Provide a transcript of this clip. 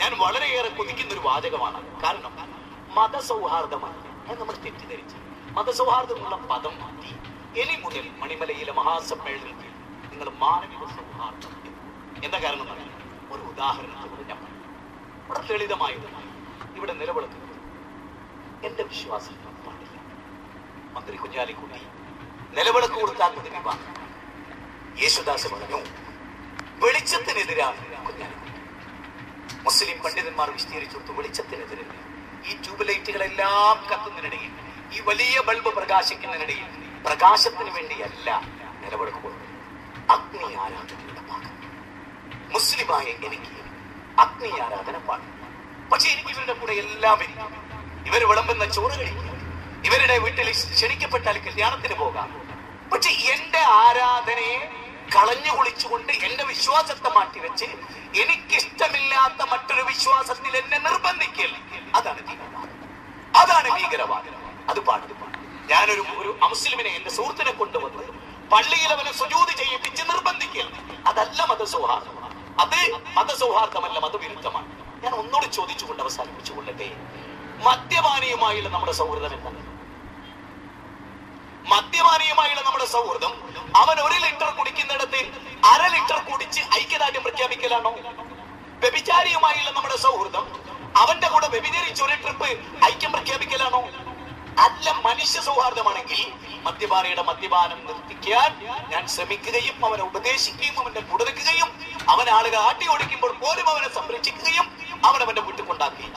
ഞാൻ വളരെയേറെ കൊതിക്കുന്ന ഒരു വാചകമാണ്. കാരണം മതസൗഹാർദ്ദമാണ്. അത് നമ്മൾ തെറ്റിദ്ധരിച്ചു. മതസൗഹാർദ്ദമുള്ള പദം മാറ്റി ഇനി മുതൽ മണിമലയിലെ മഹാസമ്മേളനത്തിൽ നിങ്ങൾ മാനവിക സൗഹാർദ്ദം എന്ന്. എന്താ കാരണം എന്നറിയാമോ? ഒരു ഉദാഹരണത്തിലൂടെ ഞാൻ ഇവിടെ വളരെ ലളിതമായതുമായി ഇവിടെ നിലവിളക്കുന്നത് എന്റെ വിശ്വാസം പാടില്ല. മന്ത്രി കുഞ്ഞാലിക്കുട്ടി നിലവിളക്ക് കൊടുക്കാത്തത് വിവാഹം യേശുദാസ് പറഞ്ഞു വെളിച്ചത്തിനെതിരാണ് കുഞ്ഞാലിക്കുട്ടി. മുസ്ലിം പണ്ഡിതന്മാർ വിശദീകരിച്ചു വെളിച്ചത്തിനെതിരെ ഈ ട്യൂബ്ലൈറ്റുകളെല്ലാം കത്തുന്നതിനിടയിൽ ഈ വലിയ ബൾബ് പ്രകാശിക്കുന്നതിനിടയിൽ പ്രകാശത്തിന് വേണ്ടിയല്ല നിലപെടുമ്പോൾ അഗ്നി ആരാധനയുടെ ഭാഗം മുസ്ലിമായ എനിക്ക് അഗ്നി ആരാധന പാടും പക്ഷെ എനിക്ക് ഇവരുടെ കൂടെ എല്ലാം ഇരിക്കും. ഇവർ വിളമ്പുന്ന ചോറ് കഴിക്കും. ഇവരുടെ വീട്ടിൽ ക്ഷണിക്കപ്പെട്ടാൽ കല്യാണത്തിന് പോകാം. പക്ഷെ എന്റെ ആരാധനയെ കളഞ്ഞു കുളിച്ചുകൊണ്ട് എന്റെ വിശ്വാസത്തെ മാറ്റിവെച്ച് എനിക്കിഷ്ടമില്ലാത്ത ഞാനൊരു ഒരു അമുസ്ലിമിനെ എന്റെ സുഹൃത്തിനെ കൊണ്ടുവന്ന് പള്ളിയിൽ അവനെ സുജൂതി ചെയ്യിപ്പിച്ച് നിർബന്ധിക്കുക അതല്ല മതസൗഹാർദ്ദം. അത് മതസൗഹാർദ്ദമല്ല മതവിരുദ്ധമാണ്. ഞാൻ ഒന്നുകൂടി ചോദിച്ചുകൊണ്ട് അവസാനിപ്പിച്ചു കൊള്ളട്ടെ മദ്യപാനിയുമായുള്ള നമ്മുടെ സൗഹൃദം എന്താണ്? മദ്യപാനിയുമായുള്ള നമ്മുടെ സൗഹൃദം അവൻ ഒരു ലിറ്റർ കുടിക്കുന്നിടത്ത് അര ലിറ്റർ കുടിച്ച് ഐക്യദാർഢ്യം പ്രഖ്യാപിക്കലാണോ? വ്യഭിചാരിയുമായുള്ള നമ്മുടെ സൗഹൃദം അവന്റെ കൂടെ വ്യഭിചരിച്ച് ഒരു ട്രിപ്പ് അല്ല മദ്യപാനയുടെ മദ്യപാനം നിർത്തിക്കാൻ ഞാൻ ശ്രമിക്കുകയും അവനെ ഉപദേശിക്കുകയും അവന്റെ കൂടെ നിൽക്കുകയും അവൻ ആളുകൾ ആട്ടി ഓടിക്കുമ്പോൾ പോലും അവനെ സംരക്ഷിക്കുകയും അവൻ അവന്റെ വീട്ടിൽ കൊണ്ടാക്കി.